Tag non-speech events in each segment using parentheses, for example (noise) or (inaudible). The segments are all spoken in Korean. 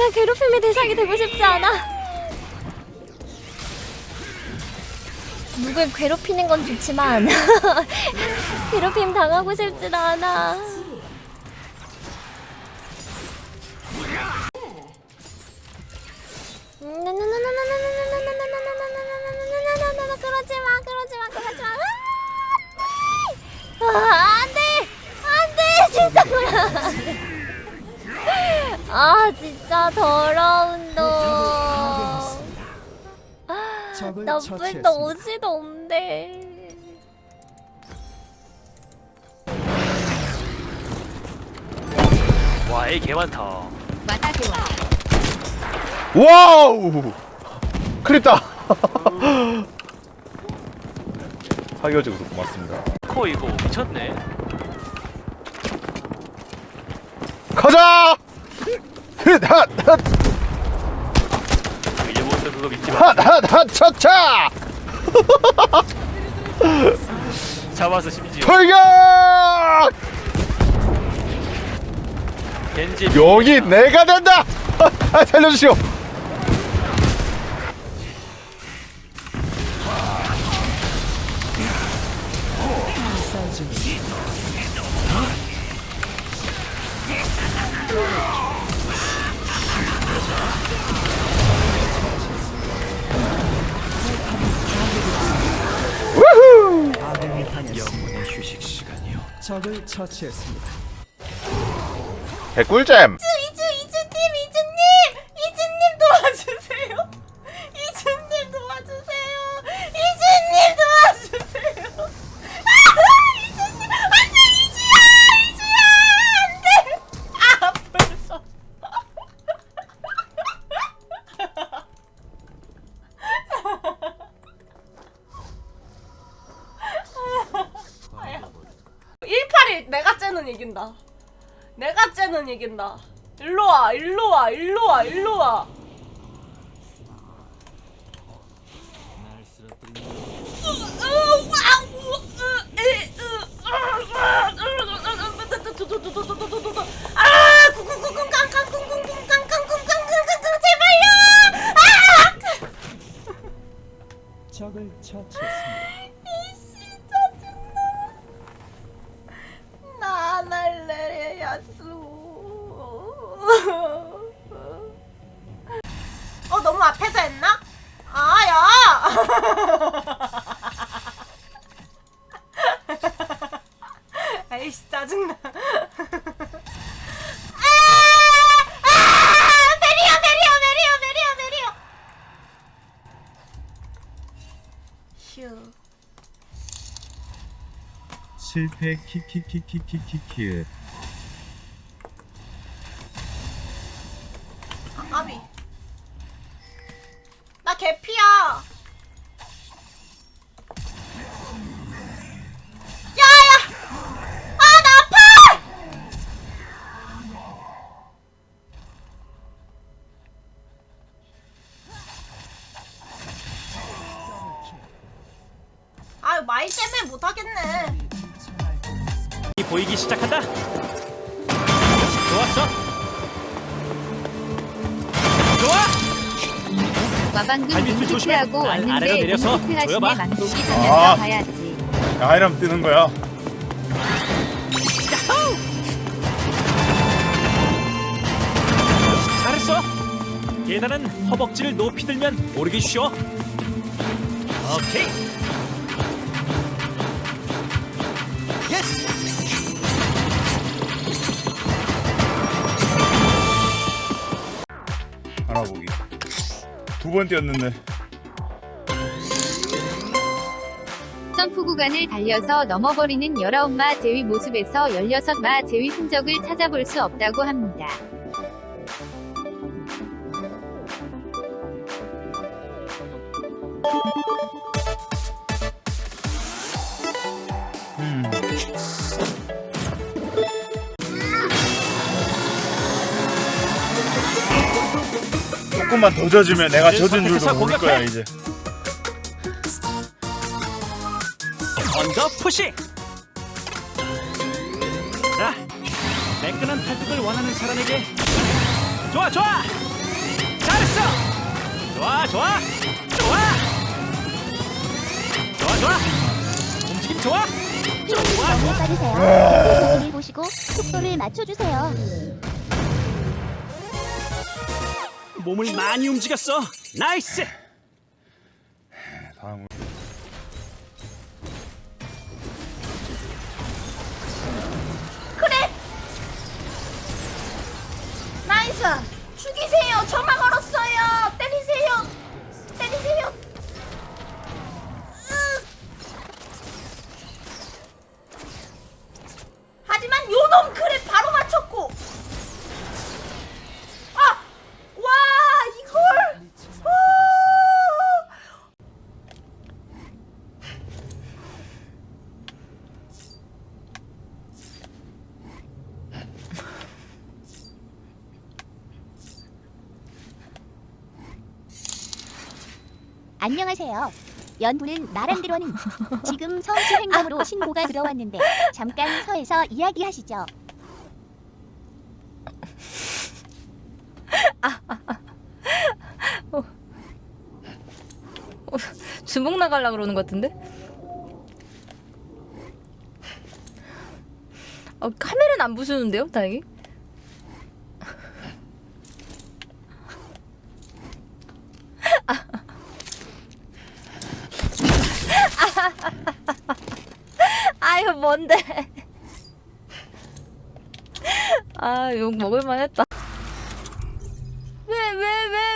내가 괴롭힘의 대상이 되고 싶지 않아. 누굴 괴롭히는 건 좋지만 (laughs) 괴롭힘 당하고 싶진 않아. 그러지 마, 그러지 마, 그러지 마. 아, 안 돼! 안 돼! 진짜 그만! 아, 진짜 더러운 놈. 나쁜 옷이도 없네. 와, A 개 많다. 와우! 크립다! (laughs) 사교적으로 고맙습니다. 코 이거 미쳤네. 가자! 흣, 핫, 핫, 일본도 그거 믿지 마. 핫, 핫, 핫, 차차! 잡아서 심지어. 돌격! 겐지. 여기 내가 된다! 아, (laughs) 살려주시오! 적을 처치했습니다. 개꿀잼! 내가 째는 이긴다. 내가 째는 이긴다. 일로 와, 일로 와, 일로 와, 일로 와. 아, 쿵쿵쿵쿵 깡깡 쿵쿵쿵 깡깡 쿵깡 쿵깡 제발요! 아! 적을 처치했습니다. 어 너무 앞에서 했나? 아야. (laughs) 아이씨 짜증나. 실패 키키키키키키키 좋았어. 좋아. 와방금 조심해. 링크하고 아, 아래로 왔는데 내려서 조여봐. 망독이 아. 하면서 봐야지 야, 이러면 뜨는 거야. 잘했어. 계단은 허벅지를 높이 들면 오르기 쉬워. 오케이. 두번 뛰었는데. 점프 구간을 달려서 넘어버리는 19마 제위 모습에서 16마 제위 흔적을 찾아볼 수 없다고 합니다. 조금만 더 젖으면 내가 젖은 줄도 모를 공격해. 거야, 이제. 언더 푸시. 자, 매끈한 타격을 원하는 사람에게 좋아 좋아. 됐어. 좋아, 좋아, 좋아. 좋아, 좋아. 움직임 좋아. 좋아, 너무 좋아. 빠르세요. 자기를 보시고 속도를 맞춰주세요. 몸을 많이 움직였어. 나이스. 다음 그래! 나이스! 죽이세요! 점화 걸었어요! 때리세요! 때리세요! 으. 하지만 요놈 그래 바로 맞췄고! 아! 와 이걸! 후! 안녕하세요. 연부는 나란대로는 지금 성추 행동으로 (laughs) 신고가 들어왔는데 잠깐 서에서 이야기하시죠. 주먹 나갈라 그러는 것 같은데? 어, 카메라는 안 부수는데요, 다행히? 아유, 뭔데? 아, 욕 먹을만 했다. 왜, 왜, 왜,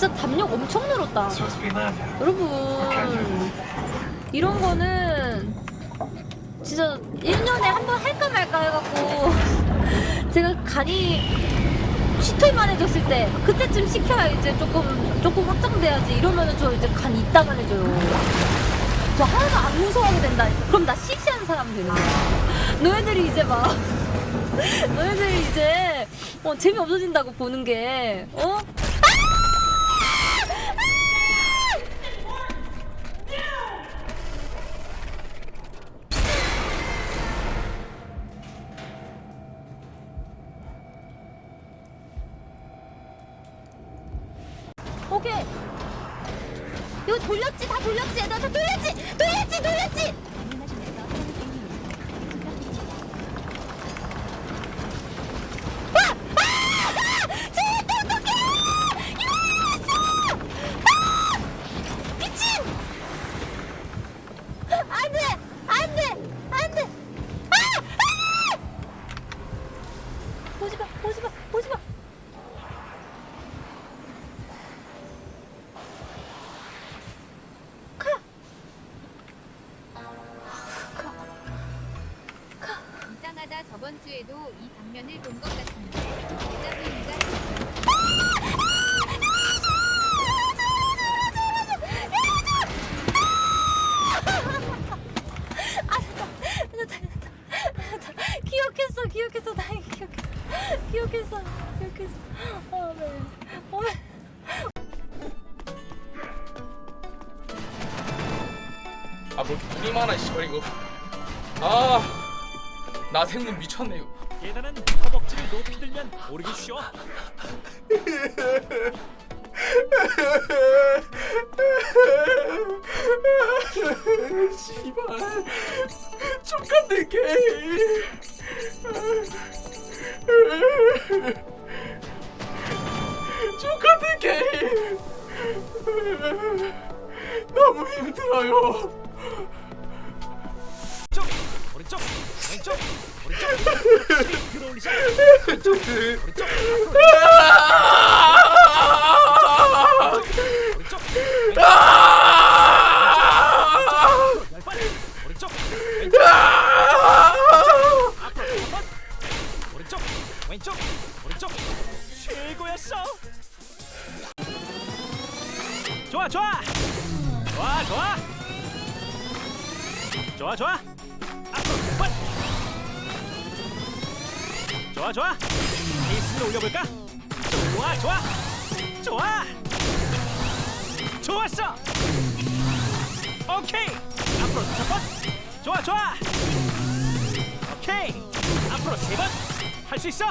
진짜 담력 엄청 늘었다. 여러분, 이런 거는 진짜 1년에 한 번 할까 말까 해갖고 (laughs) 제가 간이 쉬토이만해졌을 때 그때쯤 시켜야 이제 조금 조금 확장돼야지 이러면은 저 이제 간 이따가 해줘요. 저 하나도 안 무서워하게 된다. 그럼 나 시시한 사람 되는 거야. (laughs) 너희들이 이제 막 (laughs) 너희들이 이제 어, 재미 없어진다고 보는 게 어? 기억했어, 기억했어. 어, 네. 어, 네. 아, 뭐 눈이 많아, 씨발 이거. 아, 나 생문 미쳤네 이거. 계단은 허벅지를 높이 들면 오르기 쉬워. 씨발, 족같네 게 임. 족같은 게임. 너무 힘들어요. 쪽, 오른쪽, 왼쪽, 오른쪽. (laughs) 들어올리자. 왼쪽, 오른쪽. 오른쪽, 있어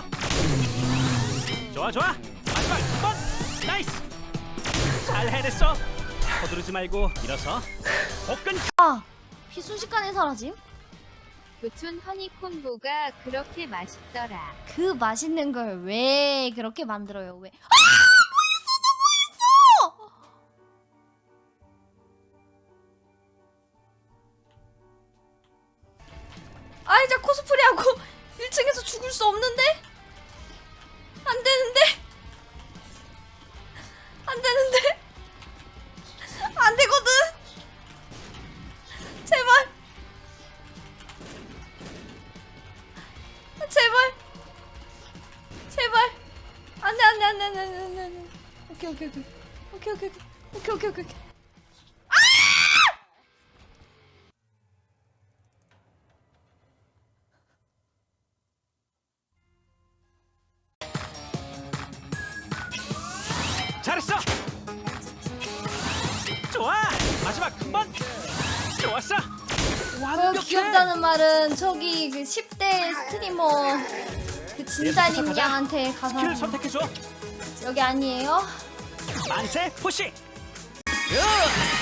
좋아 좋아 마지막 한번 나이스 잘 해냈어 서두르지 말고 일어서 복근 아, 피 순식간에 사라짐? 부촌 허니콤보가 그렇게 맛있더라. 그 맛있는 걸 왜 그렇게 만들어요? 왜? 아, 이제 코스프레하고 1층에서 죽을 수 없는데? 안 되는데? 안 되는데? 안 되거든? 제발. 제발. 제발. 안돼 안돼 안돼 안 돼 안 돼 안 돼 안 돼. 오케이 오케이 오케이. 오케이 오케이 오케이. 오케이 오케이 오케이. 귀엽다는 말은 저기 그 10대 스트리머 그 가자. 양한테 가서 스킬을 선택해줘 여기 아니에요? 만세 푸시 바로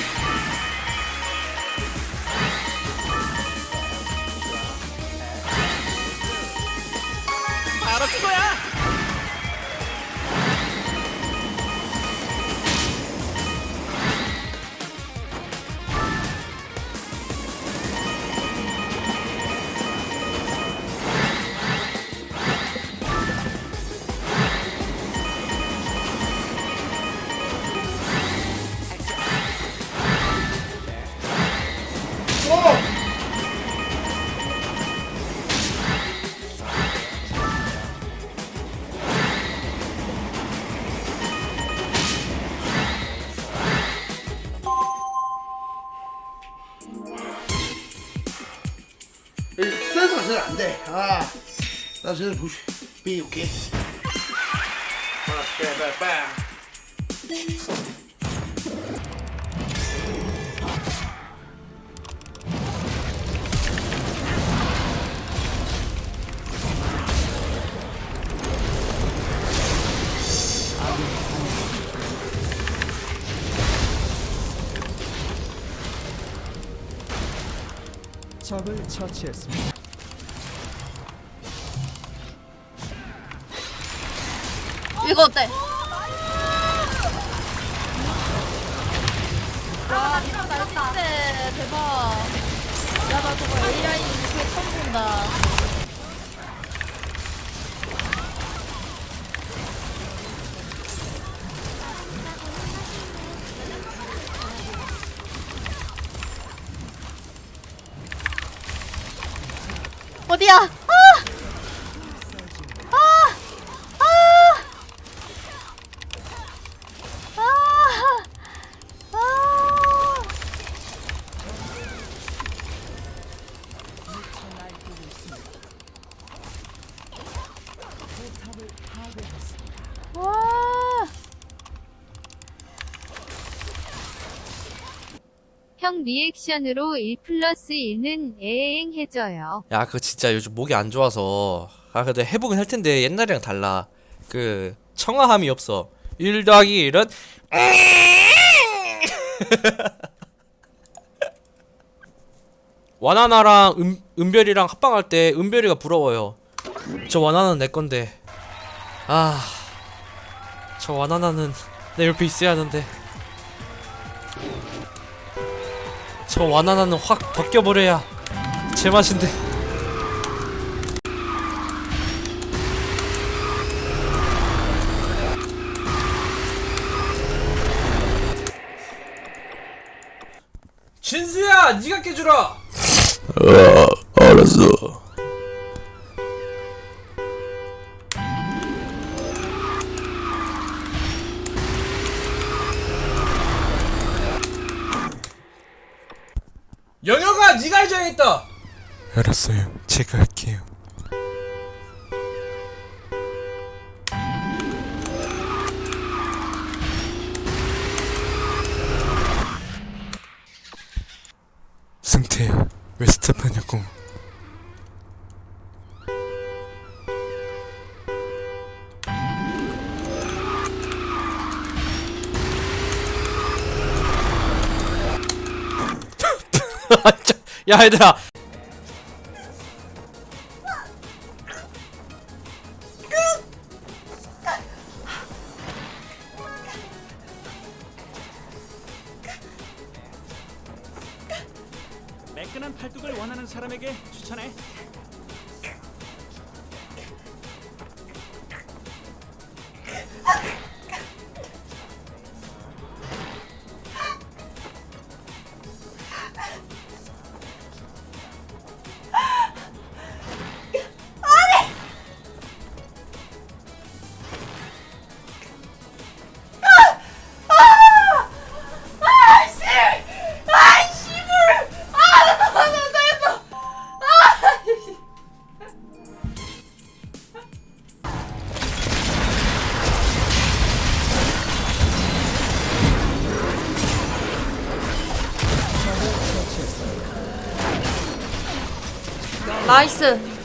부시, 비 오케이. 아, 빼빼빼. 적을 처치했습니다. 이거 어때? 와 미쳤다 미쳤다 대박 야나 저거 AI 그 처음 본다 어디야? 리액션으로 1 플러스 1는 에엥 해줘요. 야, 그거 진짜 요즘 목이 안 좋아서. 아, 근데 해보긴 할 텐데 옛날이랑 달라. 그 청아함이 없어. 1 더하기 1은 (laughs) 와나나랑 은, 은별이랑 합방할 때 은별이가 부러워요. 저 와나나는 내 건데. 아, 저 와나나는 내 옆에 있어야 하는데. 저 와나나는 확 벗겨버려야 제맛인데. 진수야, 네가 깨주라. 알았어. 영혁아 네가 해줘야겠다. 알았어요. 제가 할게요. 야 얘들아 매끈한 팔뚝을 원하는 사람에게 추천해. 나이스.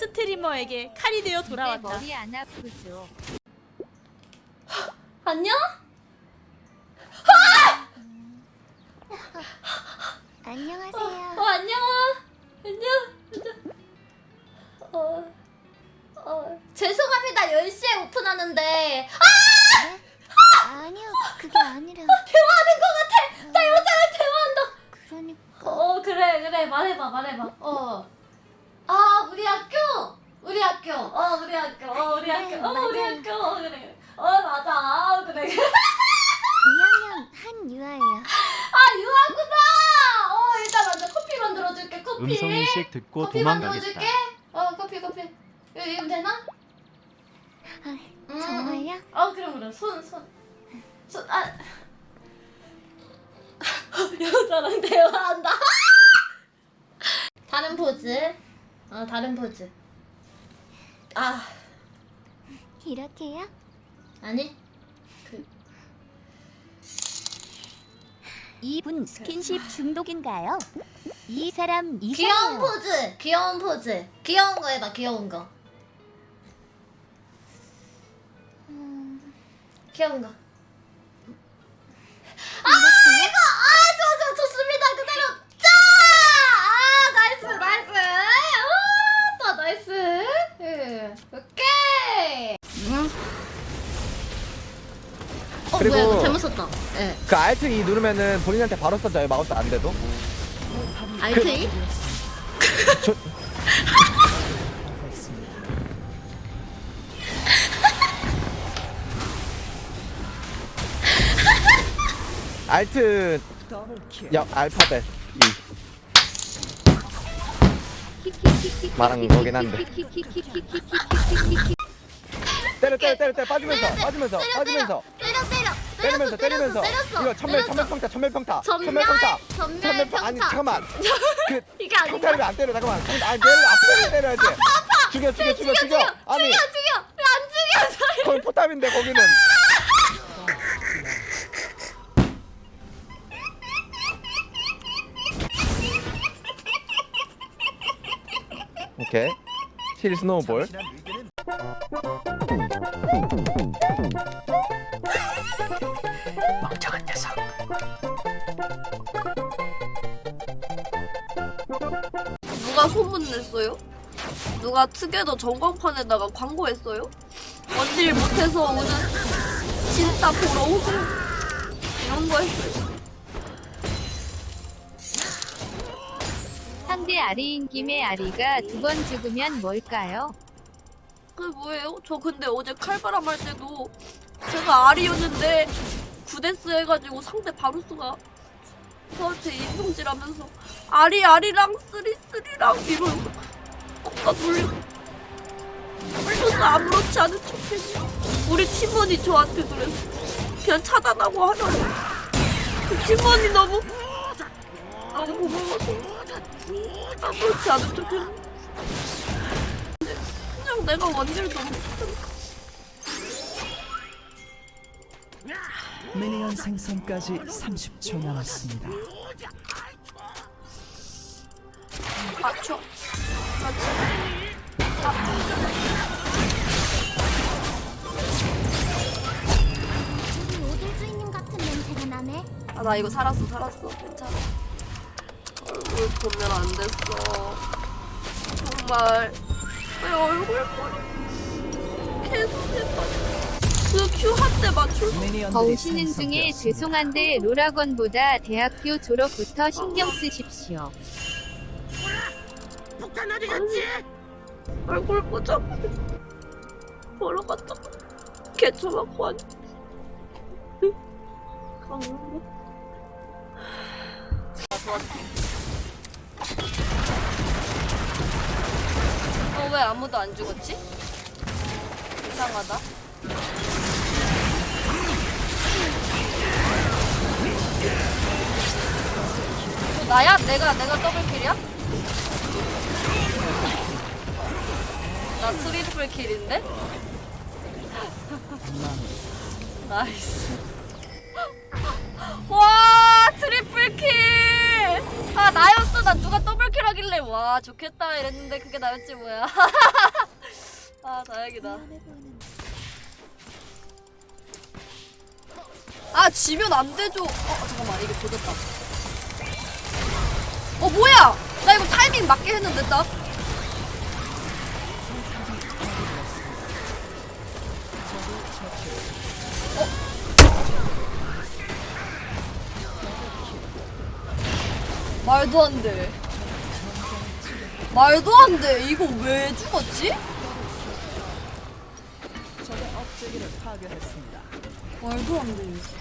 스트리머에게 칼이 되어 내 돌아왔다. 머리 안 아프죠. (gasps) 안녕? 안녕하세요. 어 안녕. 안녕. 안녕. 어, 어. 죄송합니다. 10시에 오픈하는데. 아니요, 그게 아니라. 대화하는 것 같아. 나 여자랑 대화한다. 그러니까. 어 그래 그래. 말해봐 말해봐. 어 아 우리 학교. 우리 학교. 어 우리 학교. 어 우리 학교. 어 우리 맞아요. 학교. 어 그래. 어 맞아. 어, 그래 2학년 한유아예요. 아 유아구나. 어 일단 먼저 커피 만들어줄게 커피. 음성인식 듣고 커피 만들어줄게. 어 커피 커피. 이거 이거 되나? 아, 음, 정말요? 음. 어 그럼 그럼. 손손손아. (laughs) 여자랑 대화한다. (laughs) 다른 포즈 어 다른 포즈. 아. 이렇게요? 아니? 이분 스킨십 중독인가요? 이 사람 귀여운 포즈! 귀여운 포즈! 귀여운 거 해봐 귀여운 거. 귀여운 거. 아! 아, 저, 저, 좋습니다. 그대로, 짜! 아, 나이스, 나이스. 아, 또 나이스. 예, 오케이. 어, 그리고- 뭐야, 이거 잘못 썼다. 예. 그 Alt E 누르면은 본인한테 바로 써져요 마우스 안 돼도 (laughs) 알트 E? 알트 더블킬. 역 알파벳 E 말한 거긴 한데. (laughs) 때려 때려 때려 때려. 빠지면서 빠지면서 빠지면서. 때려 때려 때리면서 때리면서. 이거 천멸 천멸 평타 천멸 평타. 천멸 평타. 천멸 평타. 아니 잠깐만. (laughs) 그 이게 아닌가? 평타를 안 때려. 잠깐만. 아니 내일 앞에 때려야지. 죽여 죽여 죽여 죽여. 아니. 죽여 죽여. 왜안 죽여 거기 포탑인데 거기는. (laughs) 오케이. 실 스노우볼 멍청한 녀석. 누가 소문냈어요? 누가 특혜도 전광판에다가 광고했어요? 원딜 못해서 오는 진짜 보러 오고 이런 거 했어요. 상대 아리인 김에 아리가 두 번 죽으면 뭘까요? 그게 뭐예요? 저 근데 어제 칼바람 할 때도 제가 아리였는데 구데스 해가지고 상대 바루스가 저한테 인성질하면서 아리 아리랑 쓰리 쓰리랑 이러면서 걷다 돌리고 그래서 아무렇지 않은 척했지 우리 팀원이 저한테 그래서 그냥 차단하고 하더라고. 그 팀원이 너무 너무 고마워서 아무렇지 않은 척했는데 내가 원딜 너무 미니언 생성까지 30초 남았습니다. 맞춰. 냄새가 나네 아나 이거 살았어 살았어. 괜찮아. 얼굴 보면 안 됐어. 정말 내 얼굴 보니? 계속 그큐 한대 맞출 수 미니언들이 거우시는 중에. 죄송한데 로라건보다 대학교 졸업부터 신경 쓰십시오. 얼굴 보자. 보러 갔다. 개처 맞고 하니. 강릉 어 왜 아무도 안 죽었지? 이상하다 어, 나야? 내가 내가 더블킬이야? 나 트리플 킬인데? (laughs) 나이스. (laughs) 와 트리플 킬! 아 나였어. 나 누가 더블 킬 하길래 와 좋겠다 이랬는데 그게 나였지 뭐야. (laughs) 아 다행이다. 아 지면 안 되죠. 어 잠깐만 이거 조졌다. 어 뭐야? 나 이거 타이밍 맞게 했는데 딱. 말도 안 돼. 말도 안 돼. 이거 왜 죽었지? 말도 안 돼.